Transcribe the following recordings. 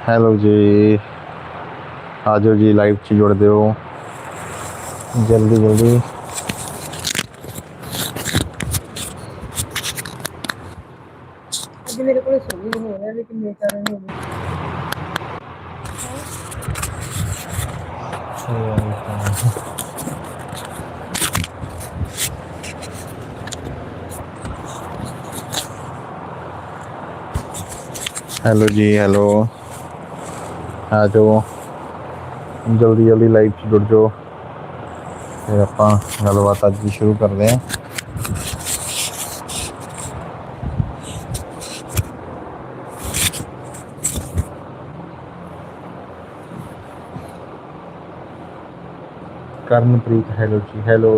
Hello ਜੀ ਆਜੋ ਜੀ ਲਾਈਵ 'ਚ ਜੁੜ ਦਿਓ ਜਲਦੀ ਜਲਦੀ ਅੱਜ ਮੇਰੇ ਕੋਲ ਸੋਈ ਨਹੀਂ ਹੋ ਰਿਹਾ ਲੇਕਿਨ ਮੇਰੇ ਕਾਰਨ ਨਹੀਂ ਹੋ ਰਿਹਾ ਹੈਲੋ ਜੀ ਹੈਲੋ ਆਜੋ ਜਲਦੀ ਜਲਦੀ ਲਾਈਵ 'ਚ ਜੁੜ ਜਾਓ ਫਿਰ ਆਪਾਂ ਗੱਲਬਾਤ ਅੱਜ ਦੀ ਸ਼ੁਰੂ ਕਰਦੇ ਹਾਂ ਕਰਨਪ੍ਰੀਤ ਹੈਲੋ ਜੀ ਹੈਲੋ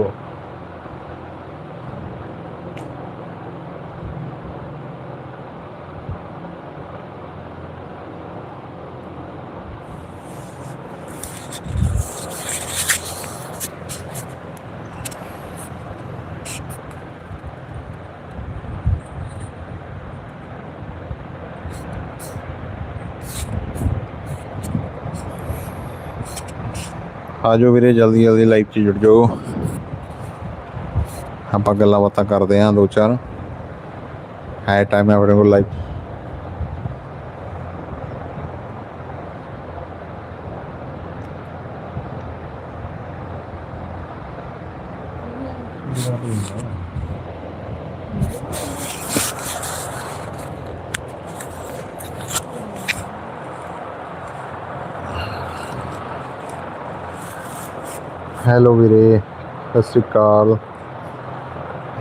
ਆਜੋ ਵੀਰੇ, ਜਲਦੀ ਜਲਦੀ ਲਾਈਵ 'ਚ ਜੁੜ ਜਾਓ। ਆਪਾਂ ਗੱਲਾਂ ਬਾਤਾਂ ਕਰਦੇ ਆਂ ਦੋ ਚਾਰ। ਹੈ ਟਾਈਮ ਹੈ ਆਪਣੇ ਕੋਲ ਲਾਈਵ ਹੈਲੋ ਵੀਰੇ, ਸਤਿ ਸ਼੍ਰੀ ਅਕਾਲ।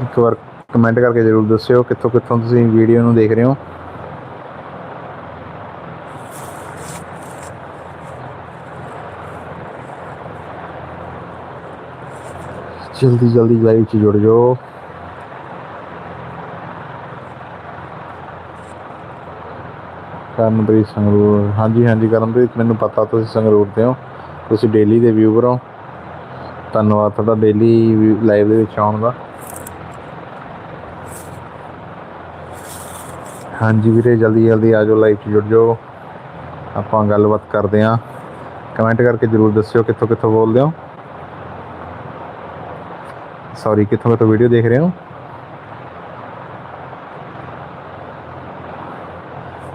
ਇੱਕ ਵਾਰ ਕਮੈਂਟ ਕਰਕੇ ਜਰੂਰ ਦੱਸਿਓ ਕਿੱਥੋਂ ਕਿੱਥੋਂ ਤੁਸੀਂ ਵੀਡੀਓ ਨੂੰ ਦੇਖ ਰਹੇ ਹੋ। ਜਲਦੀ ਜਲਦੀ ਲਾਈਵ 'ਚ ਜੁੜ ਜਾਓ। ਕਰਨਪ੍ਰੀਤ ਸੰਗਰੂਰ। ਹਾਂਜੀ ਹਾਂਜੀ ਕਰਨਪ੍ਰੀਤ, ਮੈਨੂੰ ਪਤਾ ਤੁਸੀਂ ਸੰਗਰੂਰ ਦੇ ਹੋ। ਤੁਸੀਂ ਡੇਲੀ ਦੇ ਵਿਊਵਰ ਹੋ। ਧੰਨਵਾਦ ਤੁਹਾਡਾ ਡੇਲੀ ਲਾਈਵ ਦੇ ਵਿੱਚ ਆਉਣ ਦਾ। ਹਾਂਜੀ ਵੀਰੇ, ਜਲਦੀ ਜਲਦੀ ਆ ਲਾਈਵ 'ਚ ਜੁੜ ਜਾਓ। ਆਪਾਂ ਗੱਲਬਾਤ ਕਰਦੇ ਆਂ ਕਮੈਂਟ ਕਰਕੇ ਜਰੂਰ ਦੱਸਿਓ ਕਿੱਥੋਂ ਕਿੱਥੋਂ ਬੋਲਦੇ ਹੋ। ਸੌਰੀ ਕਿੱਥੋਂ ਕਿੱਥੋਂ ਵੀਡੀਓ ਦੇਖ ਰਹੇ ਹੋ?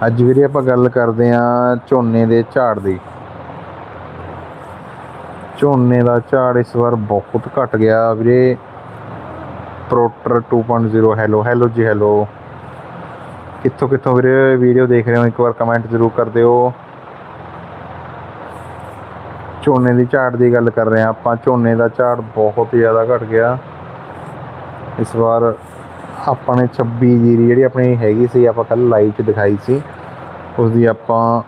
ਅੱਜ ਵੀਰੇ ਆਪਾਂ ਗੱਲ ਕਰਦੇ ਆਂ ਝੋਨੇ ਦੇ ਝਾੜ ਦੀ। ਝੋਨੇ ਦਾ ਝਾੜ ਇਸ ਵਾਰ ਬਹੁਤ ਘਟ ਗਿਆ ਵੀਰੇ। ਪ੍ਰੋਟਰ 2.0 ਹੈਲੋ ਹੈਲੋ ਜੀ ਹੈਲੋ ਕਿੱਥੋਂ ਕਿੱਥੋਂ ਵੀਰੇ ਵੀਡੀਓ ਦੇਖ ਰਹੇ ਹੋ, ਇੱਕ ਵਾਰ ਕਮੈਂਟ ਜ਼ਰੂਰ ਕਰ ਦਿਓ। ਝੋਨੇ ਦੀ ਝਾੜ ਦੀ ਗੱਲ ਕਰ ਰਹੇ ਹਾਂ ਆਪਾਂ, ਝੋਨੇ ਦਾ ਝਾੜ ਬਹੁਤ ਜ਼ਿਆਦਾ ਘਟ ਗਿਆ। ਇਸ ਵਾਰ ਆਪਾਂ ਨੇ 26 ਜੀਰੀ ਜਿਹੜੀ ਆਪਣੀ ਹੈਗੀ ਸੀ, ਆਪਾਂ ਕੱਲ ਲਾਈਵ 'ਚ ਦਿਖਾਈ ਸੀ। ਉਸ ਦੀ ਆਪਾਂ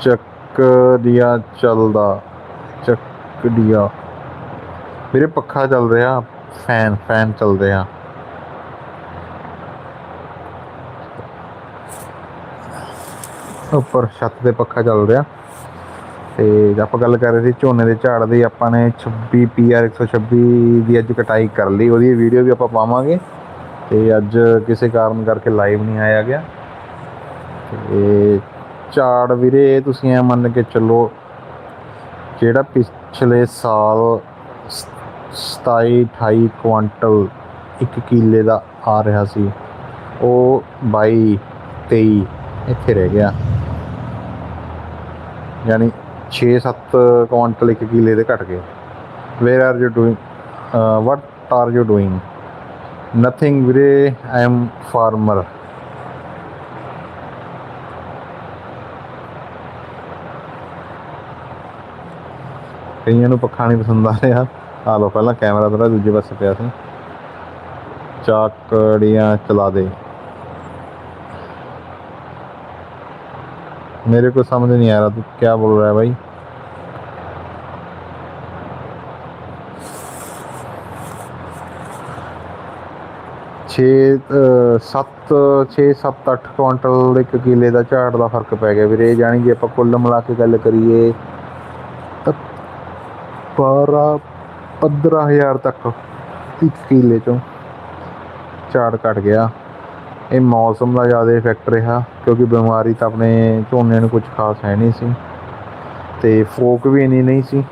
ਚੱਕ ਦਿਆ ਚੱਲਦਾ ਚੱਕ ਮੇਰੇ ਪੱਖਾ ਚੱਲ ਰਿਹਾ, ਫੈਨ ਫੈਨ ਚੱਲ ਰਿਹਾ। ਉੱਪਰ ਛੱਤ ਤੇ ਪੱਖਾ ਚੱਲ ਰਿਹਾ। ਤੇ ਆਪਾਂ ਗੱਲ ਕਰ ਰਹੇ ਸੀ ਝੋਨੇ ਦੇ ਝਾੜ ਦੀ, ਆਪਾਂ ਨੇ 26 PR 126 ਦੀ ਅੱਜ ਕਟਾਈ ਕਰ ਲਈ। ਉਹਦੀ ਵੀਡੀਓ ਵੀ ਆਪਾਂ ਪਾਵਾਂਗੇ। ਤੇ ਅੱਜ ਕਿਸੇ ਕਾਰਨ ਕਰਕੇ ਲਾਈਵ ਨਹੀਂ ਆਇਆ ਗਿਆ। ਤੇ ਝਾੜ ਵੀਰੇ, ਤੁਸੀਂ ਐ ਮੰਨ ਕੇ ਚੱਲੋ ਜਿਹੜਾ ਪਿਛਲੇ ਸਾਲ 27 28 ਕੁਆਂਟਲ ਇੱਕ ਕਿੱਲੇ ਦਾ ਆ ਰਿਹਾ ਸੀ, ਉਹ 22 23 ਇੱਥੇ ਰਹਿ ਗਿਆ। ਯਾਨੀ 6-7 ਕੁਆਂਟਲ ਇੱਕ ਕਿੱਲੇ ਦੇ ਘਟ ਗਏ। Where are you doing what are you doing nothing ਵੀਰੇ ਆਈ ਐਮ ਫਾਰਮਰ ਕਈਆਂ ਨੂੰ ਪੱਖਾ ਨਹੀਂ ਪਸੰਦ ਆ ਰਿਹਾ ਆ ਲੋ ਪਹਿਲਾਂ ਕੈਮਰਾ ਥੋੜਾ ਦੂਜੇ ਪਾਸੇ ਪਿਆ ਸੀ ਚਾਕੜੀਆਂ ਚਲਾ ਦੇ मेरे को समझ नहीं आ रहा तू क्या बोल रहा है भाई ਛੇ ਅ, ਸੱਤ 6 7 8 ਕੁਆਂਟਲ ਇੱਕ ਕਿੱਲੇ ਦਾ ਝਾੜ ਦਾ ਫਰਕ ਪੈ ਗਿਆ ਵੀਰੇ ਜਾਨੀ ਜੇ ਆਪਾਂ ਕੁੱਲ ਮਿਲਾ ਕੇ ਗੱਲ ਕਰੀਏ ਤਾਂ 12 15000 ਤੱਕ ਇੱਕ ਕਿੱਲੇ ਚੋਂ ਝਾੜ ਘਟ ਗਿਆ। ਇਹ ਮੌਸਮ ਦਾ ਜ਼ਿਆਦਾ ਇਫੈਕਟ ਰਿਹਾ ਕਿਉਂਕਿ ਬਿਮਾਰੀ ਤਾਂ ਆਪਣੇ ਝੋਨੇ ਨੂੰ ਕੁਝ ਖਾਸ ਹੈ ਨਹੀਂ ਸੀ। ਤੇ ਫੋਕ ਵੀ ਇੰਨੀ ਨਹੀਂ ਸੀ।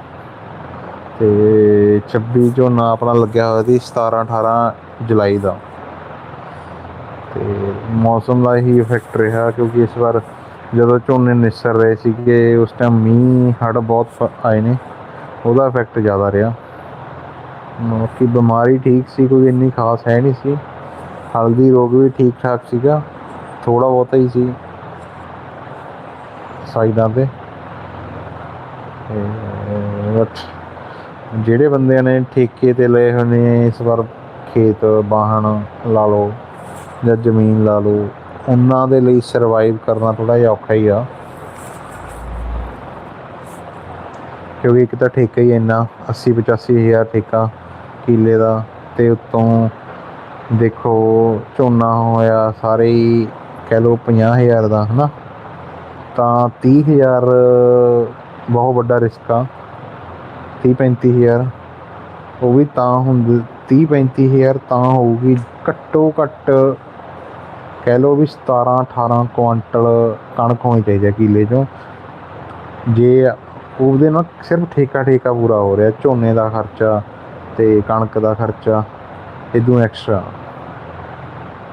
ਤੇ 26 ਝੋਨਾ ਆਪਣਾ ਲੱਗਿਆ ਹੋਇਆ ਸੀ 17 18 ਜੁਲਾਈ ਦਾ। ਤੇ ਮੌਸਮ ਦਾ ਹੀ ਇਫੈਕਟ ਰਿਹਾ ਕਿਉਂਕਿ ਇਸ ਵਾਰ ਜਦੋਂ ਝੋਨੇ ਨਿਸਰ ਰਹੇ ਸੀਗੇ, ਉਸ ਟਾਈਮ ਮੀਂਹ, ਹੜ੍ਹ ਬਹੁਤ ਪ- ਆਏ ਨੇ। ਉਹਦਾ ਇਫੈਕਟ ਜ਼ਿਆਦਾ ਰਿਹਾ। ਬਾਕੀ ਬਿਮਾਰੀ ਠੀਕ ਸੀ, ਕੋਈ ਇੰਨੀ ਖਾਸ ਹੈ ਨਹੀਂ ਸੀ। ਹਲਦੀ ਰੋਗ ਵੀ ਠੀਕ ਠਾਕ ਸੀਗਾ ਥੋੜਾ ਬਹੁਤਾ ਹੀ ਸੀ ਸਾਈਡਾਂ ਤੇ। ਬਟ ਜਿਹੜੇ ਬੰਦਿਆਂ ਨੇ ਠੇਕੇ ਤੇ ਲਏ ਹੋਏ ਨੇ, ਇਸ ਵਾਰ ਖੇਤ ਬਾਹਣ ਲਾ ਲਓ ਜਾਂ ਜ਼ਮੀਨ ਲਾ ਲਓ, ਉਹਨਾਂ ਦੇ ਲਈ ਸਰਵਾਈਵ ਕਰਨਾ ਥੋੜਾ ਜਿਹਾ ਔਖਾ ਹੀ ਆ। ਕਿਉਂਕਿ ਇੱਕ ਤਾਂ ਠੇਕਾ ਹੀ ਇੰਨਾ 80 85 ਹਜ਼ਾਰ ਠੇਕਾ ਕਿੱਲੇ ਦਾ ਤੇ ਉੱਤੋਂ ਦੇਖੋ ਝੋਨਾ ਹੋਇਆ ਸਾਰੇ ਹੀ ਕਹਿ ਲਓ 50000 ਦਾ, ਹਨਾ? ਤਾਂ 30000 ਬਹੁਤ ਵੱਡਾ ਰਿਸਕ ਆ 30 35000 ਉਹ ਵੀ ਤਾਂ ਹੁੰਦੀ 30 35000 ਤਾਂ ਹੋਊਗੀ ਘੱਟੋ ਘੱਟ ਕਹਿ ਲਓ ਵੀ 17 18 ਕੁਆਂਟਲ ਕਣਕ ਹੋਣੀ ਚਾਹੀਦੀ ਹੈ ਕਿੱਲੇ 'ਚੋਂ। ਜੇ ਉਹਦੇ ਨਾਲ ਸਿਰਫ ਠੇਕਾ ਠੇਕਾ ਪੂਰਾ ਹੋ ਰਿਹਾ, ਝੋਨੇ ਦਾ ਖਰਚਾ ਤੇ ਕਣਕ ਦਾ ਖਰਚਾ ਇਦੋਂ ਐਕਸਟਰਾ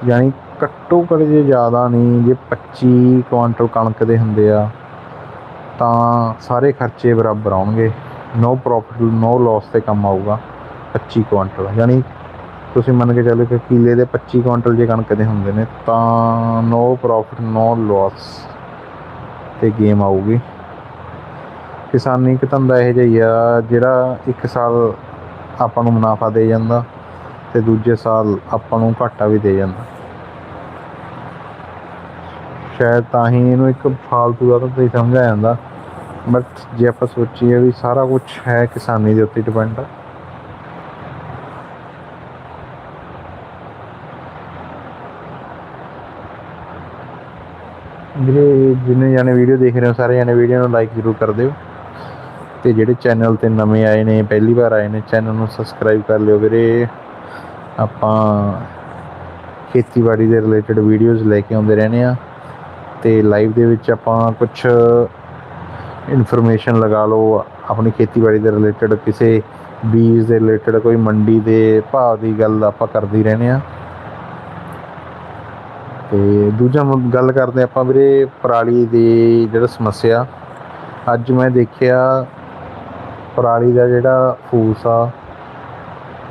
ਯਾਨੀ ਘੱਟੋ ਘੱਟ ਜੇ ਜ਼ਿਆਦਾ ਨਹੀਂ, ਜੇ 25 ਕੁਆਂਟਲ ਕਣਕ ਦੇ ਹੁੰਦੇ ਆ, ਤਾਂ ਸਾਰੇ ਖਰਚੇ ਬਰਾਬਰ ਆਉਣਗੇ। ਨੋ ਪ੍ਰੋਫਿਟ ਨੋ ਲਾਸ ਤੇ ਕੰਮ ਆਊਗਾ 25 ਕੁਆਂਟਲ। ਯਾਨੀ ਤੁਸੀਂ ਮੰਨ ਕੇ ਚੱਲੋ ਕਿ ਕਿਲੇ ਦੇ 25 ਕੁਆਂਟਲ ਜੇ ਕਣਕ ਦੇ ਹੁੰਦੇ ਨੇ, ਤਾਂ ਨੋ ਪ੍ਰੋਫਿਟ ਨੋ ਲਾਸ ਤੇ ਗੇਮ ਆਊਗੀ। ਕਿਸਾਨੀ ਇੱਕ ਧੰਦਾ ਇਹੋ ਜਿਹਾ ਹੀ ਆ, ਜਿਹੜਾ ਇੱਕ ਸਾਲ ਆਪਾਂ ਨੂੰ ਮੁਨਾਫਾ ਦੇ ਜਾਂਦਾ ਤੇ ਦੂਜੇ ਸਾਲ ਆਪਾਂ ਨੂੰ ਘਾਟਾ ਵੀ ਦੇ ਜਾਂਦਾ। ਸ਼ਾਇਦ ਤਾਂ ਹੀ ਇਹਨੂੰ ਇੱਕ ਫਾਲਤੂ ਦਾ ਤਾਂ ਸਮਝਿਆ ਜਾਂਦਾ ਬਟ ਜੇ ਆਪਾਂ ਸੋਚੀਏ ਵੀ ਸਾਰਾ ਕੁਝ ਹੈ ਕਿਸਾਨੀ ਦੇ ਉੱਤੇ ਡਿਪੈਂਡ ਆ। ਵੀਰੇ, ਜਿੰਨੇ ਜਾਣੇ ਵੀਡੀਓ ਦੇਖ ਰਹੇ ਹੋ, ਸਾਰੇ ਜਾਣੇ ਵੀਡੀਓ ਨੂੰ ਲਾਈਕ ਜ਼ਰੂਰ ਕਰ ਦਿਓ। ਤੇ ਜਿਹੜੇ ਚੈਨਲ ਤੇ ਨਵੇਂ ਆਏ ਨੇ, ਪਹਿਲੀ ਵਾਰ ਆਏ ਨੇ ਚੈਨਲ ਨੂੰ ਸਬਸਕ੍ਰਾਈਬ ਕਰ ਲਿਓ ਵੀਰੇ। ਆਪਾਂ ਖੇਤੀਬਾੜੀ ਦੇ ਰਿਲੇਟਡ ਵੀਡੀਓਜ਼ ਲੈ ਕੇ ਆਉਂਦੇ ਰਹਿੰਦੇ ਆ ਤੇ ਲਾਈਵ ਦੇ ਵਿੱਚ ਆਪਾਂ ਕੁਝ ਇਨਫੋਰਮੇਸ਼ਨ ਲਗਾ ਲਓ, ਆਪਣੀ ਖੇਤੀਬਾੜੀ ਦੇ ਰਿਲੇਟਡ ਕਿਸੇ ਬੀਜ ਦੇ ਰਿਲੇਟਡ ਕੋਈ ਮੰਡੀ ਦੇ ਭਾਅ ਦੀ ਗੱਲ ਆਪਾਂ ਕਰਦੇ ਰਹਿੰਦੇ ਆ ਤੇ ਦੂਜਾ ਗੱਲ ਕਰਦੇ ਆਪਾਂ ਵੀਰੇ ਪਰਾਲੀ ਦੀ ਜਿਹੜਾ ਸਮੱਸਿਆ। ਅੱਜ ਮੈਂ ਦੇਖਿਆ ਪਰਾਲੀ ਦਾ ਜਿਹੜਾ ਫੂਸ ਆ,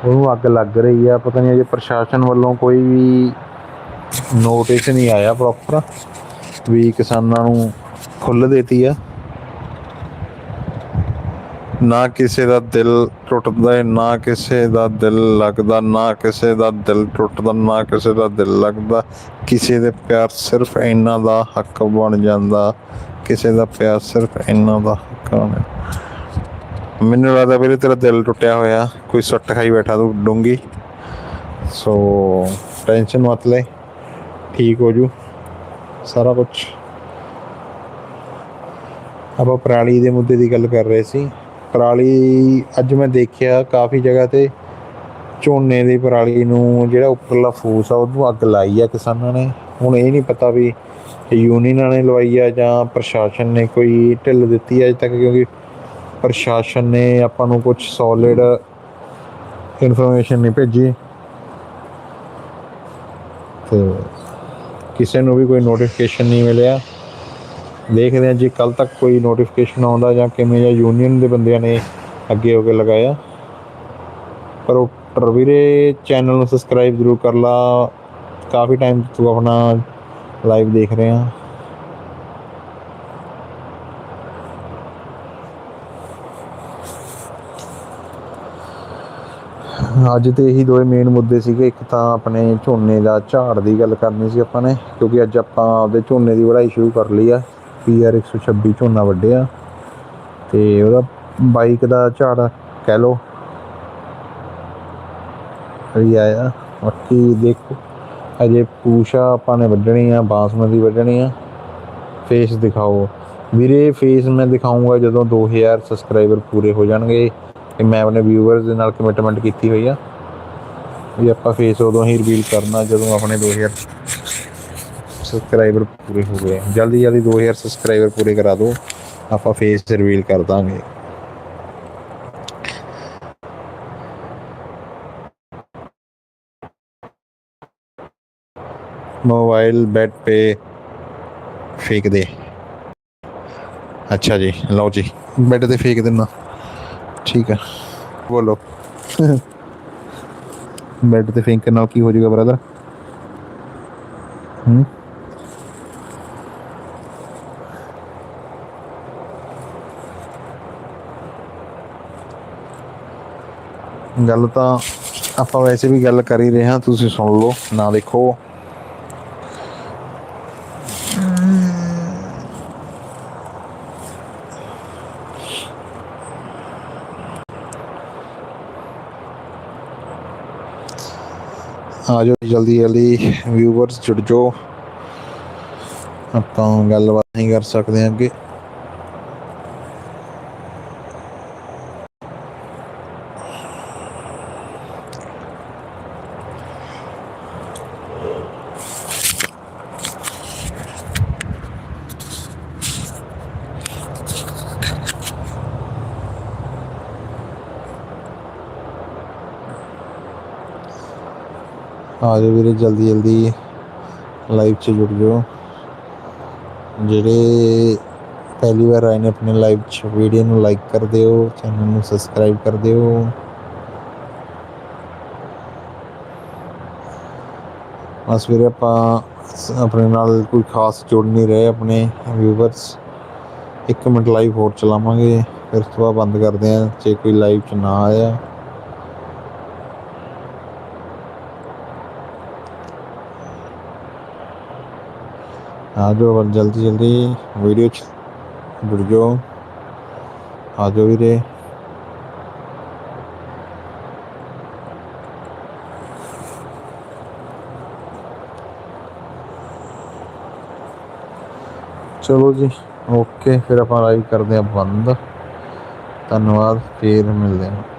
ਉਹਨੂੰ ਅੱਗ ਲੱਗ ਰਹੀ ਆ। ਪਤਾ ਨਹੀਂ ਅਜੇ ਪ੍ਰਸ਼ਾਸਨ ਵੱਲੋਂ ਕੋਈ ਵੀ ਨੋਟਿਸ ਨਹੀਂ ਆਇਆ ਪ੍ਰੋਪਰ ਵੀ ਕਿਸਾਨਾਂ ਨੂੰ ਖੁੱਲ੍ਹ ਦੇਤੀ ਆ। ਨਾ ਕਿਸੇ ਦਾ ਦਿਲ ਟੁੱਟਦਾ ਹੈ ਨਾ ਕਿਸੇ ਦਾ ਦਿਲ ਲੱਗਦਾ, ਨਾ ਕਿਸੇ ਦਾ ਦਿਲ ਟੁੱਟਦਾ, ਨਾ ਕਿਸੇ ਦਾ ਦਿਲ ਲੱਗਦਾ। ਕਿਸੇ ਦੇ ਪਿਆਰ ਸਿਰਫ ਇਹਨਾਂ ਦਾ ਹੱਕ ਬਣ ਜਾਂਦਾ। ਕਿਸੇ ਦਾ ਪਿਆਰ ਸਿਰਫ ਇਹਨਾਂ ਦਾ ਹੱਕ ਬਣ ਮੈਨੂੰ ਲੱਗਦਾ ਵੀਰੇ ਤੇਰਾ ਦਿਲ ਟੁੱਟਿਆ ਹੋਇਆ। ਕੋਈ ਸੱਟ ਖਾਈ ਬੈਠਾ ਤੂੰ ਡੂੰਗੀ ਸੋ ਟੈਨਸ਼ਨ ਮਤ ਲੈ। ਠੀਕ ਹੋ ਜੂ। ਸਾਰਾ ਕੁਝ ਆਪਾਂ ਪਰਾਲੀ ਦੇ ਮੁੱਦੇ ਦੀ ਗੱਲ ਕਰ ਰਹੇ ਸੀ। ਪਰਾਲੀ ਅੱਜ ਮੈਂ ਦੇਖਿਆ ਕਾਫੀ ਜਗ੍ਹਾ ਤੇ ਝੋਨੇ ਦੀ ਪਰਾਲੀ ਨੂੰ ਜਿਹੜਾ ਉੱਪਰਲਾ ਫੂਸ ਆ, ਉਹਨੂੰ ਅੱਗ ਲਾਈ ਆ ਕਿਸਾਨਾਂ ਨੇ। ਹੁਣ ਇਹ ਨਹੀਂ ਪਤਾ ਵੀ ਯੂਨੀਅਨਾਂ ਨੇ ਲਵਾਈ ਆ ਜਾਂ ਪ੍ਰਸ਼ਾਸਨ ਨੇ ਕੋਈ ਢਿੱਲ ਦਿੱਤੀ ਆ ਅਜੇ ਤੱਕ, ਕਿਉਂਕਿ ਪ੍ਰਸ਼ਾਸਨ ਨੇ ਆਪਾਂ ਨੂੰ ਕੁਝ ਸੋਲਿਡ ਇਨਫੋਰਮੇਸ਼ਨ ਨਹੀਂ ਭੇਜੀ। ਤੇ ਕਿਸੇ ਨੂੰ ਵੀ ਕੋਈ ਨੋਟੀਫਿਕੇਸ਼ਨ ਨਹੀਂ ਮਿਲਿਆ। ਦੇਖਦੇ ਹਾਂ ਜੀ ਕੱਲ ਤੱਕ ਕੋਈ ਨੋਟੀਫਿਕੇਸ਼ਨ ਆਉਂਦਾ ਜਾਂ ਕਿਵੇਂ ਜਾਂ ਯੂਨੀਅਨ ਦੇ ਬੰਦਿਆਂ ਨੇ ਅੱਗੇ ਹੋ ਕੇ ਲਗਾਇਆ। ਪਰ ਉਹ ਵੀਰੇ ਚੈਨਲ ਨੂੰ ਸਬਸਕ੍ਰਾਈਬ ਜ਼ਰੂਰ ਕਰ ਲਾ। ਕਾਫੀ ਟਾਈਮ ਤੋਂ ਆਪਣਾ ਲਾਈਵ ਦੇਖ ਰਹੇ ਹਾਂ। ਅੱਜ ਤੇ ਇਹੀ ਦੋਵੇਂ ਮੇਨ ਮੁੱਦੇ ਸੀਗੇ। ਇੱਕ ਤਾਂ ਆਪਣੇ ਝੋਨੇ ਦਾ ਝਾੜ ਦੀ ਗੱਲ ਕਰਨੀ ਸੀ ਆਪਾਂ ਨੇ, ਕਿਉਂਕਿ ਅੱਜ ਆਪਾਂ ਆਪਦੇ ਝੋਨੇ ਦੀ ਵਢਾਈ ਸ਼ੁਰੂ ਕਰ ਲਈ ਆ। ਪੀਆਰ 126 ਝੋਨਾ ਵੱਢਿਆ। ਤੇ ਉਹਦਾ ਬਾਈਕ ਦਾ ਝਾੜ ਕਹਿ ਲੋ ਵੀ ਆਇਆ। ਬਾਕੀ ਦੇਖੋ, ਅਜੇ ਪੂਸ਼ਾ ਆਪਾਂ ਨੇ ਵੱਢਣੀ ਆ, ਬਾਸਮਤੀ ਵੱਢਣੀ ਆ। ਫੇਸ ਦਿਖਾਓ। ਵੀਰੇ ਫੇਸ ਮੈਂ ਦਿਖਾਉਂਗਾ ਜਦੋਂ 2000 ਸਬਸਕ੍ਰਾਈਬਰ ਪੂਰੇ ਹੋ ਜਾਣਗੇ। ਤੇ ਮੈਂ ਆਪਣੇ ਵਿਊਅਰਸ ਦੇ ਨਾਲ ਕਮਿਟਮੈਂਟ ਕੀਤੀ ਹੋਈ ਆ ਵੀ ਆਪਾਂ ਫੇਸ ਉਦੋਂ ਹੀ ਰਿਵੀਲ ਕਰਨਾ ਜਦੋਂ ਆਪਣੇ 2000 ਸਬਸਕ੍ਰਾਈਬਰ ਪੂਰੇ ਹੋ ਗਏ। ਜਲਦੀ ਜਲਦੀ 2000 ਸਬਸਕ੍ਰਾਈਬਰ ਪੂਰੇ ਕਰਾ ਦਿਓ, ਆਪਾਂ ਫੇਸ ਰਿਵੀਲ ਕਰ ਦਾਂਗੇ। ਮੋਬਾਈਲ ਬੈਟ पे ਫੇਕ ਦੇ। ਅੱਛਾ ਜੀ, ਲਓ ਜੀ ਬੈਟ ਤੇ ਫੇਕ ਦੇਣਾ ਠੀਕ ਹੈ ਬੋਲੋ। ਬੈੱਡ ਤੇ ਫੇਂਕਣ ਨਾਲ ਕੀ ਹੋ ਜਾਊਗਾ ਬ੍ਰਦਰ ਹੂੰ? ਗੱਲ ਤਾਂ ਆਪਾਂ ਵੈਸੇ ਵੀ ਗੱਲ ਕਰ ਹੀ ਰਹੇ ਹਾਂ, ਤੁਸੀਂ ਸੁਣ ਲਓ, ਨਾ ਦੇਖੋ। ਆ ਜਾਓ ਜਲਦੀ ਜਲਦੀ ਵਿਊਵਰਸ ਜੁੜ ਜਾਓ। ਆਪਾਂ ਗੱਲਬਾਤ ਨਹੀਂ ਕਰ ਸਕਦੇ ਅੱਗੇ। ਆ ਜਾਓ ਵੀਰੇ, ਜਲਦੀ ਜਲਦੀ ਲਾਈਵ 'ਚ ਜੁੜ ਜਾਓ। ਜਿਹੜੇ ਪਹਿਲੀ ਵਾਰ ਆਏ ਨੇ ਆਪਣੇ ਲਾਈਵ 'ਚ ਵੀਡੀਓ ਨੂੰ ਲਾਈਕ ਕਰ ਦਿਓ ਚੈਨਲ ਨੂੰ ਸਬਸਕ੍ਰਾਈਬ ਕਰ ਦਿਓ। ਬਸ ਵੀਰੇ, ਆਪਾਂ ਆਪਣੇ ਨਾਲ ਕੋਈ ਖਾਸ ਜੁੜ ਨਹੀਂ ਰਹੇ ਆਪਣੇ ਵਿਊਵਰਸ ਇੱਕ ਮਿੰਟ ਲਾਈਵ ਹੋਰ ਚਲਾਵਾਂਗੇ, ਫਿਰ ਉਸ ਤੋਂ ਬਾਅਦ ਬੰਦ ਕਰਦੇ ਹਾਂ, ਜੇ ਕੋਈ ਲਾਈਵ 'ਚ ਨਾ ਆਇਆ। ਆ ਜਾਓ ਪਰ ਜਲਦੀ ਜਲਦੀ ਵੀਡੀਓ 'ਚ ਜੁੜ ਜਾਓ। ਆ ਜਾਓ ਵੀਰੇ। ਚਲੋ ਜੀ, ਓਕੇ, ਫਿਰ ਆਪਾਂ ਲਾਈਵ ਕਰਦੇ ਹਾਂ ਬੰਦ। ਧੰਨਵਾਦ, ਫੇਰ ਮਿਲਦੇ ਹਾਂ।